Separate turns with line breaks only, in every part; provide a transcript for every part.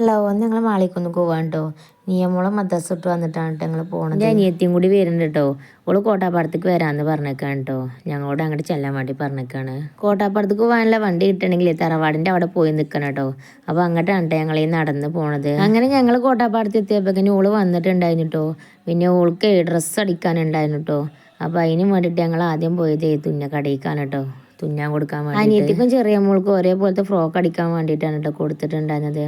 Hello ഞങ്ങൾ മാളിക്കൊന്ന് പോവാൻ കേട്ടോ നിയമോളം മദ്രസ ഇട്ട് വന്നിട്ടാണ് കേട്ടോ ഞങ്ങൾ പോകണത് അനിയത്തിയും കൂടി വരുന്നുണ്ട് കേട്ടോ ഓൾ കോട്ടാപ്പാടത്തേക്ക് വരാമെന്ന് പറഞ്ഞേക്കാണ് കേട്ടോ ഞങ്ങളോട് അങ്ങോട്ട് ചെല്ലാൻ വേണ്ടി പറഞ്ഞേക്കാണ്. കോട്ടാപ്പാടത്തേക്ക് പോകാനുള്ള വണ്ടി കിട്ടണമെങ്കിൽ തറവാടിന്റെ അവിടെ പോയി നിൽക്കണം കേട്ടോ അപ്പോൾ അങ്ങോട്ടാണ് കേട്ടോ ഞങ്ങൾ ഈ നടന്ന് പോണത്. അങ്ങനെ ഞങ്ങൾ കോട്ടാപ്പാടത്ത് എത്തിയപ്പോഴേക്കും ഓൾ വന്നിട്ടുണ്ടായിരുന്നു കേട്ടോ പിന്നെ ഓൾക്ക് ഡ്രസ്സ് അടിക്കാനുണ്ടായിരുന്നു കേട്ടോ അപ്പോൾ അതിന് വേണ്ടിയിട്ട് ഞങ്ങൾ ആദ്യം പോയത് തുന്ന കടയിക്കാണ് കേട്ടോ തുന്നാൻ കൊടുക്കാൻ വേണ്ടി അനിയത്തിക്കും ചെറിയ മോൾക്കും ഒരേപോലത്തെ ഫ്രോക്ക് അടിക്കാൻ വേണ്ടിയിട്ടാണ് കേട്ടോ കൊടുത്തിട്ടുണ്ടായിരുന്നത്.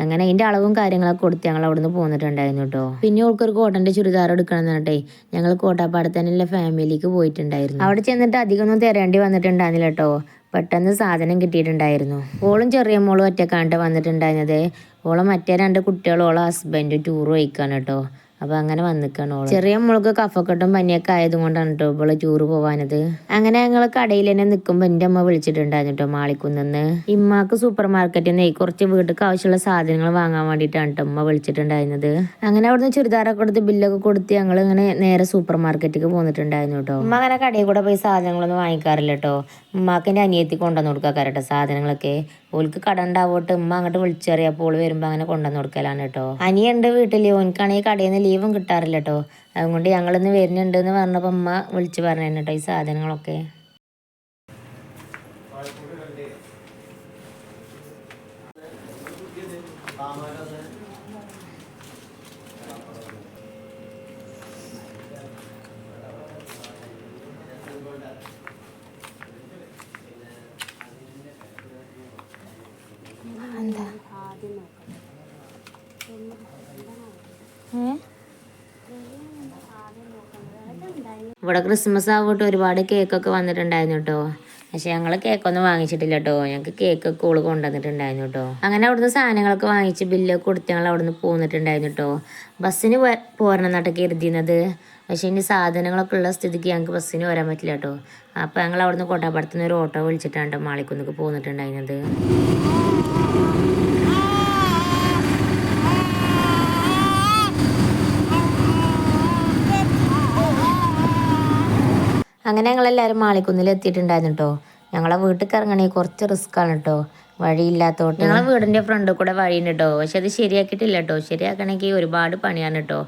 അങ്ങനെ അതിന്റെ അളവും കാര്യങ്ങളൊക്കെ കൊടുത്ത് ഞങ്ങൾ അവിടുന്ന് പോന്നിട്ടുണ്ടായിരുന്നു കേട്ടോ പിന്നെ ഓൾക്ക് ഒരു കോട്ടന്റെ ചുരിദാർ എടുക്കണം എന്ന് പറഞ്ഞിട്ടേ ഞങ്ങൾ കോട്ടാപ്പാടത്ത് തന്നെയുള്ള ഫാമിലിക്ക് പോയിട്ടുണ്ടായിരുന്നു. അവിടെ ചെന്നിട്ട് അധികം ഒന്നും തരേണ്ടി വന്നിട്ടുണ്ടായിരുന്നില്ല കേട്ടോ പെട്ടെന്ന് സാധനം കിട്ടിയിട്ടുണ്ടായിരുന്നു. ഓളും ചെറിയ മോളും ഒറ്റക്കാണ്ട് വന്നിട്ടുണ്ടായിരുന്നത്. ഓളെ മറ്റേ രണ്ട് കുട്ടികളും ഓളെ ഹസ്ബൻഡ് ടൂർ പോയിക്കാണ് കേട്ടോ അപ്പൊ അങ്ങനെ വന്നിക്കാണ് ചെറിയ മോൾക്ക് കഫക്കെട്ടും പനിയൊക്കെ ആയതുകൊണ്ടാണ് കേട്ടോ ഇവൾ ചൂറ് പോവാനത്. അങ്ങനെ ഞങ്ങൾ കടയിൽ തന്നെ നിൽക്കുമ്പോൾ എന്റെ അമ്മ വിളിച്ചിട്ടുണ്ടായിരുന്നു കേട്ടോ മാളിക്കുന്നെന്ന്. ഇമ്മാക്ക് സൂപ്പർ മാർക്കറ്റിൽ നിന്ന് കുറച്ച് വീട്ടിലേക്ക് ആവശ്യമുള്ള സാധനങ്ങൾ വാങ്ങാൻ വേണ്ടിയിട്ടാണ് കേട്ടോ അമ്മ വിളിച്ചിട്ടുണ്ടായിരുന്നത്. അങ്ങനെ അവിടുന്ന് ചുരിദാറൊക്കെ കൊടുത്ത് ബില്ലൊക്കെ കൊടുത്ത് ഞങ്ങൾ ഇങ്ങനെ നേരെ സൂപ്പർ മാർക്കറ്റിലേക്ക് പോന്നിട്ടുണ്ടായിരുന്നു കേട്ടോ അമ്മ അങ്ങനെ കടയിൽ കൂടെ പോയി സാധനങ്ങളൊന്നും വാങ്ങിക്കാറില്ല കേട്ടോ ഉമ്മാക്ക് എന്റെ അനിയത്തി കൊണ്ടുവന്ന് കൊടുക്കാറ് കേട്ടോ സാധനങ്ങളൊക്കെ. ഓൾക്ക് കട ഉണ്ടാവോട്ട് ഉമ്മ അങ്ങോട്ട് വിളിച്ചറിയപ്പോൾ ഓൾ വരുമ്പോൾ അങ്ങനെ കൊണ്ടുവന്ന് കൊടുക്കലാണ് കേട്ടോ അനിയുണ്ട് വീട്ടിൽ ഓനക്കാണെങ്കിൽ കടയിൽ നിന്ന് ലീവും കിട്ടാറില്ല കേട്ടോ അതുകൊണ്ട് ഞങ്ങളിന്ന് വരുന്നുണ്ട് എന്ന് പറഞ്ഞപ്പോൾ ഉമ്മ വിളിച്ച് പറഞ്ഞു കേട്ടോ ഈ സാധനങ്ങളൊക്കെ. ഇവിടെ ക്രിസ്മസ് ആവട്ടെ ഒരുപാട് കേക്കൊക്കെ വന്നിട്ടുണ്ടായിരുന്നു കേട്ടോ പക്ഷെ ഞങ്ങൾ കേക്കൊന്നും വാങ്ങിച്ചിട്ടില്ല കേട്ടോ ഞങ്ങൾക്ക് കേക്കൊക്കെ ഓൾ കൊണ്ടുവന്നിട്ടുണ്ടായിരുന്നു കേട്ടോ അങ്ങനെ അവിടുന്ന് സാധനങ്ങളൊക്കെ വാങ്ങിച്ച് ബില്ലൊക്കെ കൊടുത്ത് ഞങ്ങൾ അവിടുന്ന് പോന്നിട്ടുണ്ടായിരുന്നു കേട്ടോ ബസ്സിന് പോരണം എന്നാട്ട് കരുതിയുന്നത് പക്ഷേ ഇനി സാധനങ്ങളൊക്കെ ഉള്ള സ്ഥിതിക്ക് ഞങ്ങൾക്ക് ബസ്സിന് വരാൻ പറ്റില്ല കേട്ടോ അപ്പോൾ ഞങ്ങൾ അവിടുന്ന് കോട്ടാപ്പടത്തുനിന്ന് ഒരു ഓട്ടോ വിളിച്ചിട്ടാണ് കേട്ടോ മാളിക്കുന്നിക്ക് പോന്നിട്ടുണ്ടായിരുന്നത്. അങ്ങനെ ഞങ്ങളെല്ലാവരും മാളിക്കുന്നിൽ എത്തിയിട്ടുണ്ടായിരുന്നു കേട്ടോ ഞങ്ങളെ വീട്ടിൽ ഇറങ്ങണേ കുറച്ച് റിസ്ക് ആണ് കേട്ടോ വഴിയില്ലാത്തോട്ട് ഞങ്ങളെ വീടിന്റെ ഫ്രണ്ടിൽ കൂടെ വഴിയുണ്ട് കേട്ടോ പക്ഷെ അത് ശരിയാക്കിയിട്ടില്ല കേട്ടോ ശരിയാക്കണമെങ്കിൽ ഒരുപാട് പണിയാണ് കേട്ടോ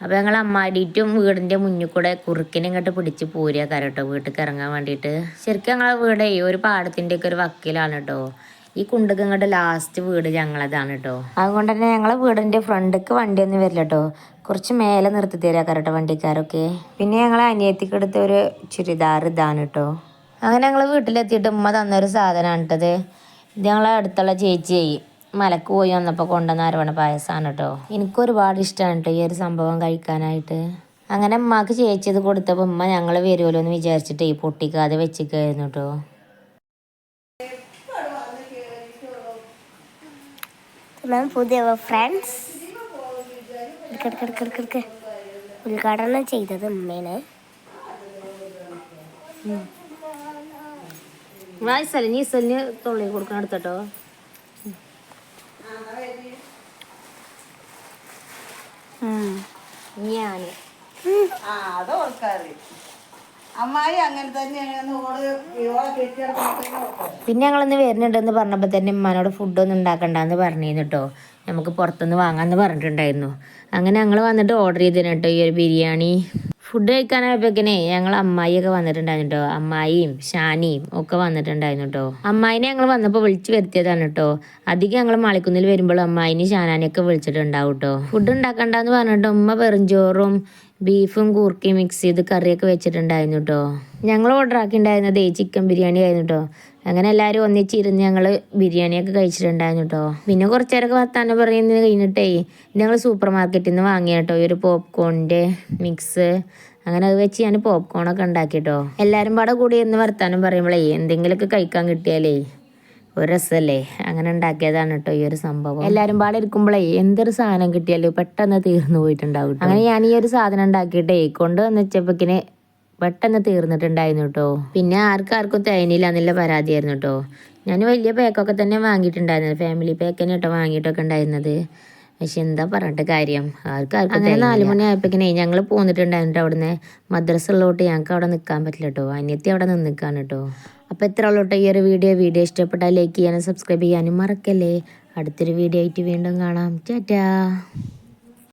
അപ്പോൾ ഞങ്ങൾ അമ്മാടിയിട്ടും വീടിന്റെ മുന്നിൽ കൂടെ കുറുക്കിനെ ഇങ്ങോട്ട് പിടിച്ച് പോരുക കേട്ടോ വീട്ടിൽ ഇറങ്ങാൻ വേണ്ടിയിട്ട്. ശരിക്കും ഞങ്ങളെ വീടേ ഒരു പാടത്തിന്റെയൊക്കെ ഒരു വക്കീലാണ് കേട്ടോ ഈ കുണ്ടകങ്ങളുടെ ഇങ്ങോട്ട് ലാസ്റ്റ് വീട് ഞങ്ങളതാണ് കേട്ടോ അതുകൊണ്ട് തന്നെ ഞങ്ങളെ വീടിന്റെ ഫ്രണ്ടിക്ക് വണ്ടിയൊന്നും വരില്ല കേട്ടോ കുറച്ച് മേലെ നിർത്തി തരാ കേട്ടോ വണ്ടിക്കാരൊക്കെ. പിന്നെ ഞങ്ങളെ അനിയത്തിക്ക് എടുത്ത ഒരു ചുരിദാർ ഇതാണ് കേട്ടോ അങ്ങനെ ഞങ്ങൾ വീട്ടിലെത്തിയിട്ട് ഉമ്മ തന്നൊരു സാധനമാണ് കേട്ടത് ഇത് ഞങ്ങളെ അടുത്തുള്ള ചേച്ചിയായി മലക്ക് പോയി വന്നപ്പോൾ കൊണ്ടുവന്ന അരവണ പായസമാണ് കേട്ടോ എനിക്ക് ഒരുപാട് ഇഷ്ടമാണ് കേട്ടോ ഈ ഒരു സംഭവം കഴിക്കാനായിട്ട്. അങ്ങനെ ഉമ്മാക്ക് ചേച്ചി ഇത് കൊടുത്തപ്പോൾ ഉമ്മ ഞങ്ങൾ വരുമല്ലോ എന്ന് വിചാരിച്ചിട്ട് ഈ പൊട്ടിക്കാതെ വെച്ചിരിക്കുമായിരുന്നു കേട്ടോ
മാം പുതിയ ഫ്രണ്ട്സ് എടുക്കെടുക്കെടുക്കെടുക്കെടുക്ക് ഉദ്ഘാടനം ചെയ്തത് ഉമ്മയാണ്.
വായിസല്ല നീ ഇസലിന് തൊള്ളി കൊടുക്കണം എടുത്തട്ടോ. ഞാൻ
ആ അത്
പിന്നെ ഞങ്ങളിന്ന് വരുന്നുണ്ടെന്ന് പറഞ്ഞപ്പോൾ തന്നെ ഉമ്മാനോട് ഫുഡൊന്നും ഉണ്ടാക്കണ്ടെന്ന് പറഞ്ഞിരുന്നു കേട്ടോ. നമുക്ക് പുറത്തുനിന്ന് വാങ്ങാമെന്ന് പറഞ്ഞിട്ടുണ്ടായിരുന്നു. അങ്ങനെ ഞങ്ങൾ വന്നിട്ട് ഓർഡർ ചെയ്തിരുന്നു കേട്ടോ ഈ ഒരു ബിരിയാണി. ഫുഡ് കഴിക്കാനായപ്പോഴേക്കിനെ ഞങ്ങൾ അമ്മായിയൊക്കെ വന്നിട്ടുണ്ടായിരുന്നു കേട്ടോ. അമ്മായിയും ഷാനിയും ഒക്കെ വന്നിട്ടുണ്ടായിരുന്നു കേട്ടോ. അമ്മായിനെ ഞങ്ങൾ വന്നപ്പോൾ വിളിച്ചു വരുത്തിയതാണ് കേട്ടോ. അധികം ഞങ്ങൾ മാളിക്കുന്നിൽ വരുമ്പോൾ അമ്മായിനെയും ഷാനാനെയൊക്കെ വിളിച്ചിട്ടുണ്ടാവും കേട്ടോ. ഫുഡ് ഉണ്ടാക്കണ്ടെന്ന് പറഞ്ഞിട്ട് ഉമ്മ വെറുംചോറും ബീഫും കൂർക്കയും മിക്സ് ചെയ്ത് കറിയൊക്കെ വെച്ചിട്ടുണ്ടായിരുന്നു കേട്ടോ ഞങ്ങൾ ഓർഡർ ആക്കിയിട്ടുണ്ടായിരുന്നത് ചിക്കൻ ബിരിയാണി ആയിരുന്നു കേട്ടോ അങ്ങനെ എല്ലാവരും ഒന്നിച്ചിരുന്ന് ഞങ്ങൾ ബിരിയാണിയൊക്കെ കഴിച്ചിട്ടുണ്ടായിരുന്നു കേട്ടോ പിന്നെ കുറച്ച് നേരമൊക്കെ വർത്താനം പറയുന്നത് കഴിഞ്ഞിട്ടേ ഞങ്ങൾ സൂപ്പർ മാർക്കറ്റിൽ നിന്ന് വാങ്ങിയ കേട്ടോ ഈ ഒരു പോപ്കോണിന്റെ മിക്സ് അങ്ങനെ അത് വെച്ച് ഞാൻ പോപ്കോണൊക്കെ ഉണ്ടാക്കി കേട്ടോ എല്ലാവരും പാടെ കൂടി എന്ന് വർത്താനം പറയുമ്പോഴേ എന്തെങ്കിലുമൊക്കെ കഴിക്കാൻ കിട്ടിയാലേ. ഒരു രസമല്ലേ അങ്ങനെ ഉണ്ടാക്കിയതാണ് കേട്ടോ ഈ ഒരു സംഭവം. എല്ലാരും പാടെ ഇരിക്കുമ്പോഴേ എന്തൊരു സാധനം കിട്ടിയാലും പെട്ടെന്ന് തീർന്നു പോയിട്ടുണ്ടാവും ട്ടോ. അങ്ങനെ ഞാൻ ഈ ഒരു സാധനം ഉണ്ടാക്കിയിട്ടേ കൊണ്ട് വന്നിച്ചപ്പോക്കിന് പെട്ടെന്ന് തീർന്നിട്ടുണ്ടായിരുന്നു കേട്ടോ പിന്നെ ആർക്കാർക്കും തേനില്ല എന്നുള്ള പരാതിയായിരുന്നു കേട്ടോ ഞാൻ വലിയ പാക്കൊക്കെ തന്നെ വാങ്ങിയിട്ടുണ്ടായിരുന്നത് ഫാമിലി പാക്ക് തന്നെ കേട്ടോ വാങ്ങിയിട്ടൊക്കെ ഉണ്ടായിരുന്നത്. പക്ഷെ എന്താ പറഞ്ഞിട്ട് കാര്യം? ആർക്കാർക്കും അങ്ങനെ നാല് മണി ആയപ്പോഴേക്കിനെ ഞങ്ങൾ പോന്നിട്ടുണ്ടായിരുന്നു അവിടുന്ന്. മദ്രസ ഉള്ളോട്ട് ഞങ്ങൾക്ക് അവിടെ നിൽക്കാൻ പറ്റില്ല കേട്ടോ അനിയത്തി അവിടെ നിന്ന് നിൽക്കാൻ കേട്ടോ അപ്പോൾ എത്ര ഉള്ളോട്ടോ ഈ ഒരു വീഡിയോ വീഡിയോ ഇഷ്ടപ്പെട്ടാൽ ലൈക്ക് ചെയ്യാനും സബ്സ്ക്രൈബ് ചെയ്യാനും മറക്കല്ലേ. അടുത്തൊരു വീഡിയോ ആയിട്ട് വീണ്ടും കാണാം. ടാറ്റാ.